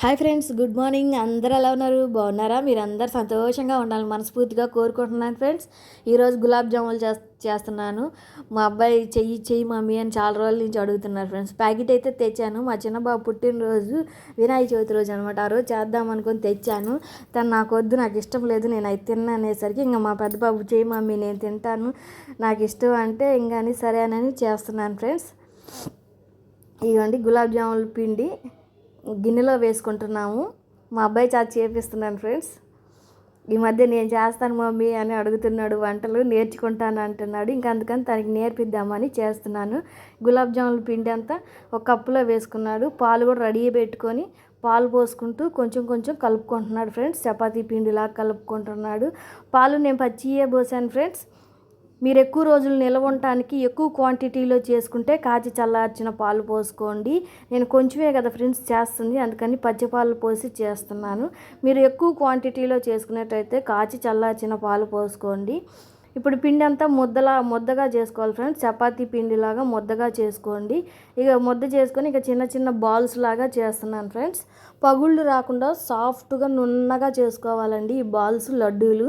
Hi friends good morning. అందరూ ఎలా ఉన్నారు? బాగున్నారా? మీరు అందరు సంతోషంగా ఉండాలని మనస్ఫూర్తిగా కోరుకుంటున్నాను ఫ్రెండ్స్. ఈరోజు గులాబ్ జాములు చే చేస్తున్నాను. మా అబ్బాయి చెయ్యి చెయ్యి మమ్మీ అని చాలా రోజుల నుంచి అడుగుతున్నారు ఫ్రెండ్స్. ప్యాకెట్ అయితే తెచ్చాను. మా చిన్నబాబు పుట్టినరోజు వినాయక చవితి రోజు అనమాట ఆ రోజు చేద్దాం అనుకొని తెచ్చాను. తను నాకు వద్దు నాకు ఇష్టం లేదు నేను అది తిన్నా అనేసరికి ఇంకా మా పెద్ద బాబు చెయ్యి మమ్మీ నేను తింటాను. నాకు ఇష్టం అంటే ఇంకా అని సరే అని చేస్తున్నాను ఫ్రెండ్స్. ఇదిగోండి గులాబ్ జాముల పిండి. గిన్నెలో వేసుకుంటున్నాము. మా అబ్బాయి చాలా చేపిస్తున్నాను ఫ్రెండ్స్. ఈ మధ్య నేను చేస్తాను మమ్మీ అని అడుగుతున్నాడు వంటలు నేర్చుకుంటాను అంటున్నాడు. ఇంకా అందుకని తనకి నేర్పిద్దామని చేస్తున్నాను. గులాబ్ జామున్ పిండి అంతా ఒక కప్పులో వేసుకున్నాడు. పాలు కూడా రెడీ పెట్టుకొని పాలు పోసుకుంటూ కొంచెం కొంచెం కలుపుకుంటున్నాడు ఫ్రెండ్స్. చపాతీ పిండిలా కలుపుకుంటున్నాడు. పాలు నేను పచ్చియే పోసాను ఫ్రెండ్స్. మీరు ఎక్కువ రోజులు నిల్వ ఉండటానికి ఎక్కువ క్వాంటిటీలో చేసుకుంటే కాచి చల్లార్చిన పాలు పోసుకోండి. నేను కొంచెమే కదా ఫ్రెండ్స్ చేస్తుంది అందుకని పచ్చిపాలు పోసి చేస్తున్నాను. మీరు ఎక్కువ క్వాంటిటీలో చేసుకున్నట్టయితే కాచి చల్లార్చిన పాలు పోసుకోండి. ఇప్పుడు పిండి అంతా ముద్దలా ముద్దగా చేసుకోవాలి ఫ్రెండ్స్ చపాతీ పిండిలాగా ముద్దగా చేసుకోండి. ఇక ముద్ద చేసుకొని ఇక చిన్న చిన్న బాల్స్ లాగా చేస్తున్నాను ఫ్రెండ్స్ పగుళ్ళు రాకుండా సాఫ్ట్గా నున్నగా చేసుకోవాలండి ఈ బాల్స్ లడ్డూలు.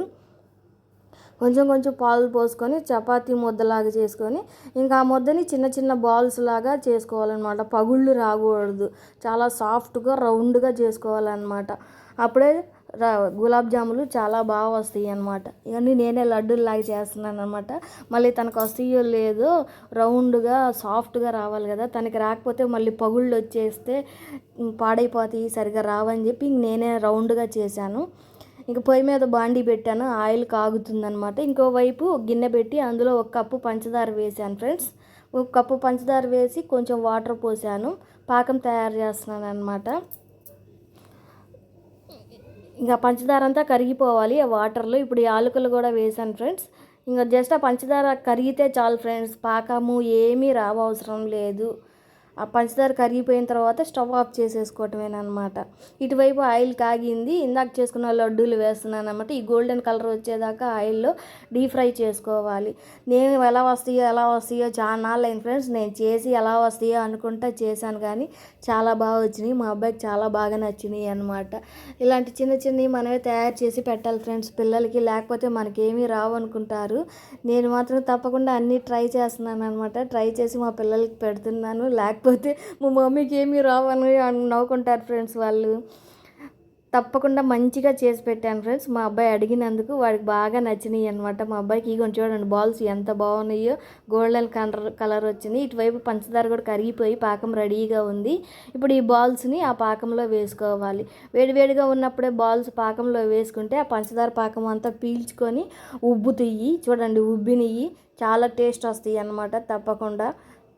కొంచెం కొంచెం పాలు పోసుకొని చపాతీ ముద్దలాగా చేసుకొని ఇంకా ఆ ముద్దని చిన్న చిన్న బాల్స్ లాగా చేసుకోవాలన్నమాట. పగుళ్ళు రాకూడదు. చాలా సాఫ్ట్గా రౌండ్గా చేసుకోవాలన్నమాట. అప్పుడే రా గులాబ్ జాములు చాలా బాగా వస్తాయి అనమాట ఇవన్నీ నేనే లడ్డూలాగా చేస్తున్నాను అనమాట మళ్ళీ తనకు వస్తాయో లేదో రౌండ్గా సాఫ్ట్గా రావాలి కదా. తనకి రాకపోతే మళ్ళీ పగుళ్ళు వచ్చేస్తే పాడైపోతాయి సరిగా రావని చెప్పి నేనే రౌండ్గా చేశాను. ఇంక పొయ్యి మీద బాండీ పెట్టాను ఆయిల్ కాగుతుందనమాట ఇంకోవైపు గిన్నె పెట్టి అందులో ఒక కప్పు పంచదార వేసాను ఫ్రెండ్స్. ఒక కప్పు పంచదార వేసి కొంచెం వాటర్ పోసాను. పాకం తయారు చేస్తున్నాను అనమాట ఇంకా పంచదార అంతా కరిగిపోవాలి ఆ వాటర్లో. ఇప్పుడు యాలకులు కూడా వేసాను ఫ్రెండ్స్. ఇంకా జస్ట్ ఆ పంచదార కరిగితే చాలు ఫ్రెండ్స్ పాకము ఏమీ రావవసరం లేదు. ఆ పంచదార కరిగిపోయిన తర్వాత స్టవ్ ఆఫ్ చేసేసుకోవటమేనమాట ఇటువైపు ఆయిల్ కాగింది ఇందాక చేసుకున్న లడ్డూలు వేస్తున్నాను అనమాట ఈ గోల్డెన్ కలర్ వచ్చేదాకా ఆయిల్లో డీప్ ఫ్రై చేసుకోవాలి. నేను ఎలా వస్తాయో ఎలా వస్తాయో చాలా అయిన ఫ్రెండ్స్. నేను చేసి ఎలా వస్తాయో అనుకుంటా చేశాను కానీ చాలా బాగా వచ్చినాయి. మా అబ్బాయికి చాలా బాగా నచ్చినాయి అనమాట ఇలాంటి చిన్న చిన్నవి మనమే తయారు చేసి పెట్టాలి ఫ్రెండ్స్ పిల్లలకి. లేకపోతే మనకేమీ రావు అనుకుంటారు. నేను మాత్రం తప్పకుండా అన్నీ ట్రై చేస్తున్నాను అనమాట ట్రై చేసి మా పిల్లలకి పెడుతున్నాను. లేకపోతే లేకపోతే మా మమ్మీకి ఏమీ రావని నవ్వుకుంటారు ఫ్రెండ్స్ వాళ్ళు. తప్పకుండా మంచిగా చేసి పెట్టాను ఫ్రెండ్స్. మా అబ్బాయి అడిగినందుకు వాడికి బాగా నచ్చినాయి అనమాట మా అబ్బాయికి ఇగో చూడండి బాల్స్ ఎంత బాగున్నాయో. గోల్డెన్ కలర్ కలర్ వచ్చింది. ఇటువైపు పంచదార కూడా కరిగిపోయి పాకం రెడీగా ఉంది. ఇప్పుడు ఈ బాల్స్ని ఆ పాకంలో వేసుకోవాలి. వేడివేడిగా ఉన్నప్పుడే బాల్స్ పాకంలో వేసుకుంటే ఆ పంచదార పాకం అంతా పీల్చుకొని ఉబ్బుతాయి. చూడండి ఉబ్బినవి చాలా టేస్ట్ వస్తాయి అన్నమాట తప్పకుండా.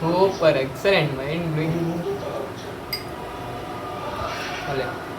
Super, excellent mind blowing. Vale.